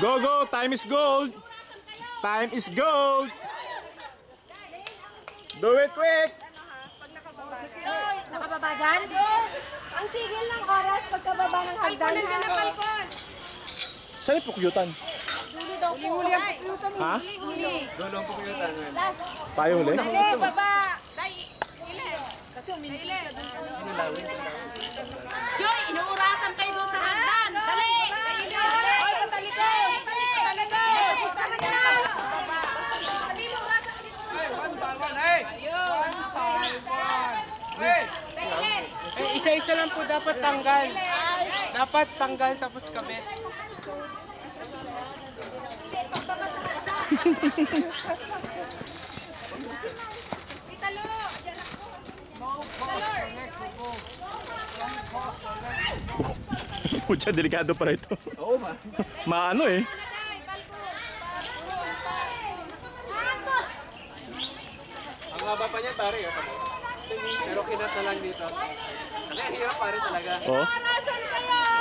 Go, go! Time is gold! Time is gold! Do it quick! Nakababa dyan? Ang tigil ng oras pagkababa ng hagdan ha. Saan yung pukyutan? Huli daw po. Huli ang puputan. Ha? Huli. Last. Tayo huli? Dali, baba. Joy, inuurasan kayo doon sa hagdan. Dali! Ay, patalikod. Patalikod. Talaga. Eh, isa-isa lang po dapat tanggal. Dapat tanggal tapos kabit. Pucha, delikado pa ito. Oo? Maano eh. Ang haba pa niya, pare. Oh. Pero kinat na lang dito. Ang hirap, pare, talaga. Oh. Nasaan kayo?